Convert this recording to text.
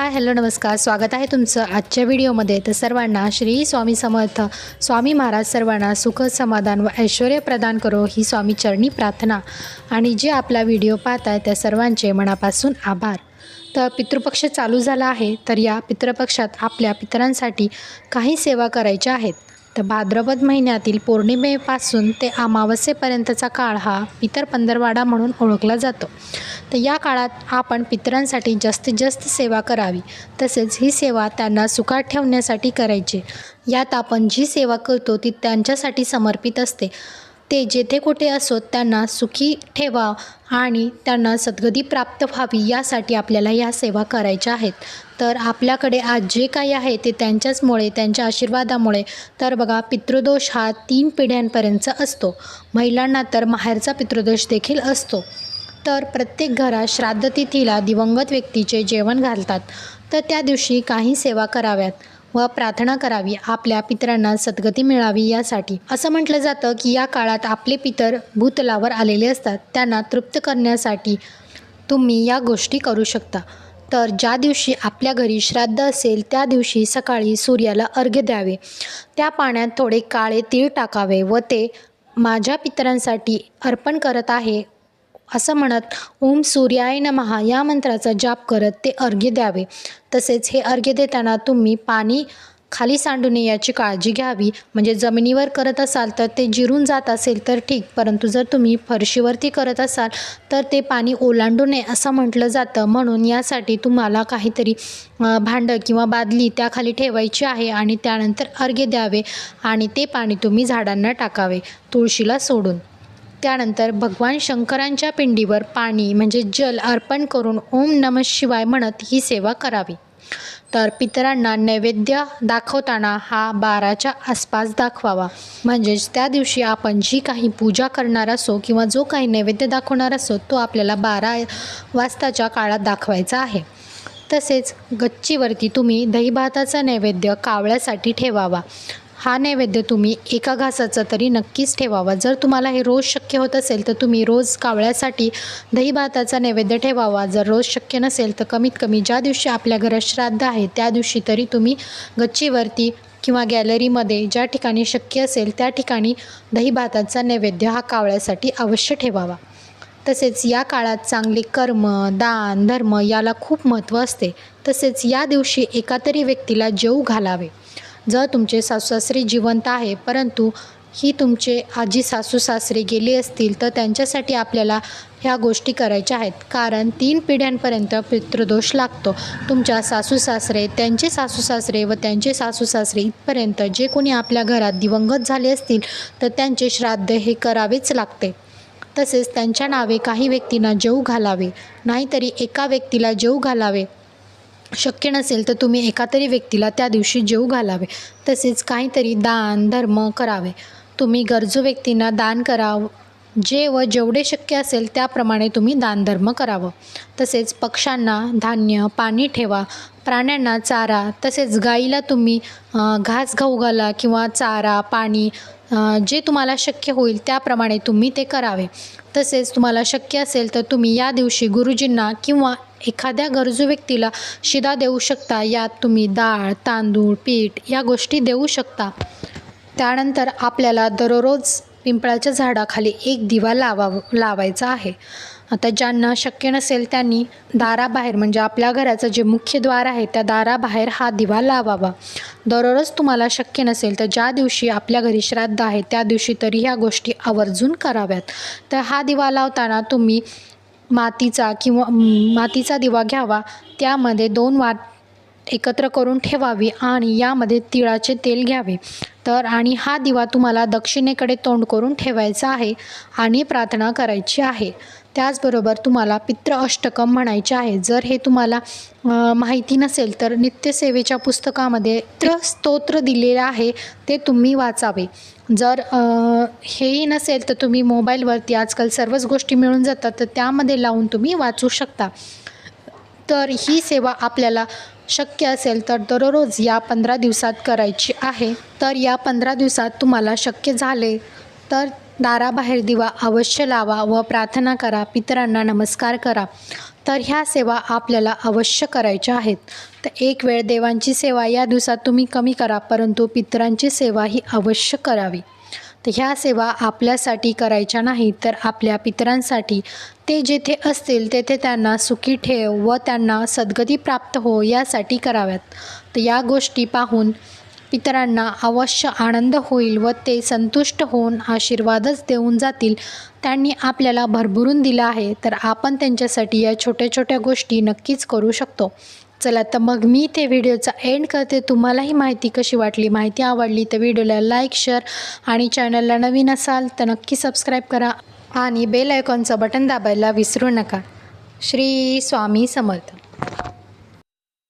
Hi hello नमस्कार. स्वागत आहे तुमचं आजच्या व्हिडिओमध्ये. तर सर्वांना श्री स्वामी समर्थ स्वामी महाराज सर्वांना सुख समाधान व ऐश्वर प्रदान करो ही स्वामी चरणी प्रार्थना. आणि जे आपला व्हिडिओ पाहत आहे त्या सर्वांचे मनापासून आभार. तर पितृपक्ष चालू झाला आहे तर या पितृपक्षात आपल्या पितरांसाठी काही सेवा करायच्या आहेत. तर भाद्रपद महिन्यातील पौर्णिमेपासून ते अमावस्येपर्यंतचा काळ हा पितर पंधरवाडा म्हणून ओळखला जातो. तर या काळात आपण पितरांसाठी जास्तीत जास्त सेवा करावी. तसेच ही सेवा त्यांना सुखात ठेवण्यासाठी करायची. यात आपण जी सेवा करतो ती त्यांच्यासाठी समर्पित असते. ते जेथे कुठे असोत त्यांना सुखी ठेवा आणि त्यांना सद्गती प्राप्त व्हावी यासाठी आपल्याला या सेवा करायच्या आहेत. तर आपल्याकडे आज जे काही आहे ते त्यांच्याचमुळे त्यांच्या आशीर्वादामुळे तर बघा पितृदोष हा तीन पिढ्यांपर्यंतचा असतो. महिलांना तर माहेरचा पितृदोष देखील असतो. तर प्रत्येक घरात श्राद्धतिथीला दिवंगत व्यक्तीचे जेवण घालतात. तर त्या दिवशी काही सेवा कराव्यात व प्रार्थना करावी आपल्या पितरांना सद्गती मिळावी यासाठी. असं म्हटलं जातं की या काळात आपले पितर भूतलावर आलेले असतात. त्यांना तृप्त करण्यासाठी तुम्ही या गोष्टी करू शकता. तर ज्या दिवशी आपल्या घरी श्राद्ध असेल त्या दिवशी सकाळी सूर्याला अर्घ्य द्यावे. त्या पाण्यात थोडे काळे तीळ टाकावे व ते माझ्या पितरांसाठी अर्पण करत आहे. असं म्हणत ओम सूर्याय नमहा या मंत्राचा जाप करत ते अर्घ्य द्यावे. तसेच हे अर्घ्य देताना तुम्ही पाणी खाली सांडू नये याची काळजी घ्यावी. म्हणजे जमिनीवर करत असाल तर ते जिरून जात असेल तर ठीक. परंतु जर तुम्ही फरशीवरती करत असाल तर ते पाणी ओलांडू नये असं म्हटलं जातं. म्हणून यासाठी तुम्हाला काहीतरी भांडं किंवा बादली त्याखाली ठेवायची आहे आणि त्यानंतर अर्घ्य द्यावे आणि ते पाणी तुम्ही झाडांना टाकावे. तुळशीला सोडून. त्यानंतर भगवान शंकरांच्या पिंडीवर पाणी म्हणजे जल अर्पण करून ओम नम शिवाय म्हणत ही सेवा करावी. तर पितरांना नैवेद्य दाखवताना हा बाराच्या आसपास दाखवावा. म्हणजेच त्या दिवशी आपण जी काही पूजा करणार असो किंवा जो काही नैवेद्य दाखवणार असो तो आपल्याला बारा वाजताच्या काळात दाखवायचा आहे. तसेच गच्चीवरती तुम्ही दहीभाताचा नैवेद्य कावळ्यासाठी ठेवावा. हा नैवेद्य तुम्ही एका घासाचा तरी नक्कीच ठेवावा. जर तुम्हाला हे रोज शक्य होत असेल तर तुम्ही रोज कावळ्यासाठी दही भाताचा नैवेद्य ठेवावा. जर रोज शक्य नसेल तर कमीत कमी ज्या दिवशी आपल्या घरात श्राद्ध आहे त्या दिवशी तरी तुम्ही गच्चीवरती किंवा गॅलरीमध्ये ज्या ठिकाणी शक्य असेल त्या ठिकाणी दही भाताचा नैवेद्य हा कावळ्यासाठी अवश्य ठेवावा. तसेच या काळात चांगले कर्म दान धर्म याला खूप महत्त्व असते. तसेच या दिवशी एका तरी व्यक्तीला जेऊ घालावे. जर तुमचे सासू सासरे जिवंत आहे परंतु ही तुमचे आजी सासू सासरे गेले असतील तर त्यांच्यासाठी आपल्याला ह्या गोष्टी करायच्या आहेत. कारण तीन पिढ्यांपर्यंत पितृदोष लागतो. तुमच्या सासू सासरे त्यांचे सासू सासरे व त्यांचे सासू सासरे इथपर्यंत जे कोणी आपल्या घरात दिवंगत झाले असतील तर त्यांचे श्राद्ध हे करावेच लागते. तसेच त्यांच्या नावे काही व्यक्तींना जेऊ घालावे. नाहीतरी एका व्यक्तीला जेऊ घालावे. शक्य नसेल तर तुम्ही एका तरी व्यक्तीला त्या दिवशी जेऊ घालावे. तसेच काहीतरी दान धर्म करावे. तुम्ही गरजू व्यक्तींना दान करावं. जे व जेवढे शक्य असेल त्याप्रमाणे तुम्ही दानधर्म करावं. तसेच पक्ष्यांना धान्य पाणी ठेवा. प्राण्यांना चारा तसेच गाईला तुम्ही घास खाऊ घाला किंवा चारा पाणी जे तुम्हाला शक्य होईल त्याप्रमाणे तुम्ही ते करावे. तसेच तुम्हाला शक्य असेल तर तुम्ही या दिवशी गुरुजींना किंवा एखाद्या गरजू व्यक्तीला शिदा देऊ शकता. यात तुम्ही डाळ तांदूळ पीठ या गोष्टी देऊ शकता. त्यानंतर आपल्याला दररोज पिंपळाच्या झाडाखाली एक दिवा लावा लावायचा आहे. आता ज्यांना शक्य नसेल त्यांनी दाराबाहेर म्हणजे आपल्या घराचं जे मुख्य द्वार आहे त्या दाराबाहेर हा दिवा लावावा. दररोज तुम्हाला शक्य नसेल तर ज्या दिवशी आपल्या घरी श्राद्ध आहे त्या दिवशी तरी ह्या गोष्टी आवर्जून कराव्यात. तर हा दिवा लावताना तुम्ही मातीचा किंवा मातीचा दिवा घ्यावा. त्यामध्ये दोन वाट एकत्र करून ठेवावी आणि यामध्ये तिळाचे तेल घ्यावे. तर आणि हा दिवा तुम्हाला दक्षिणेकडे तोंड करून ठेवायचा आहे आणि प्रार्थना करायची आहे. त्याचबरोबर तुम्हाला पित्र अष्टकम म्हणायचे आहे. जर हे तुम्हाला माहिती नसेल तर नित्यसेवेच्या पुस्तकामध्ये पित्र स्तोत्र दिलेलं आहे ते तुम्ही वाचावे. जर हेही नसेल तर तुम्ही मोबाईलवरती आजकाल सर्वच गोष्टी मिळून जातात तर त्यामध्ये लावून तुम्ही वाचू शकता. तर ही सेवा आपल्याला शक्य असेल तर दररोज या पंधरा दिवसात करायची आहे. तर या पंधरा दिवसात तुम्हाला शक्य झाले तर दाराबाहेर दिवा अवश्य लावा व प्रार्थना करा. पितरांना नमस्कार करा. तर ह्या सेवा आपल्याला अवश्य करायच्या आहेत. तर एक वेळ देवांची सेवा या दिवसात तुम्ही कमी करा परंतु पितरांची सेवा ही अवश्य करावी. तर ह्या सेवा आपल्यासाठी करायच्या नाही तर आपल्या पितरांसाठी. ते जेथे असतील तेथे त्यांना सुखी ठेव व त्यांना सद्गती प्राप्त हो यासाठी कराव्यात. तर या गोष्टी पाहून पितरांना अवश्य आनंद होईल व ते संतुष्ट होऊन आशीर्वादच देऊन जातील. त्यांनी आपल्याला भरभरून दिलं आहे तर आपण त्यांच्यासाठी या छोट्या छोट्या गोष्टी नक्कीच करू शकतो. चला तर मग मी ते व्हिडिओचा एंड करते. तुम्हालाही माहिती कशी वाटली माहिती आवडली तर व्हिडिओला लाईक शेअर आणि चॅनलला नवीन असाल तर नक्की सबस्क्राईब करा आणि बेल आयकॉनचं बटन दाबायला विसरू नका. श्री स्वामी समर्थ.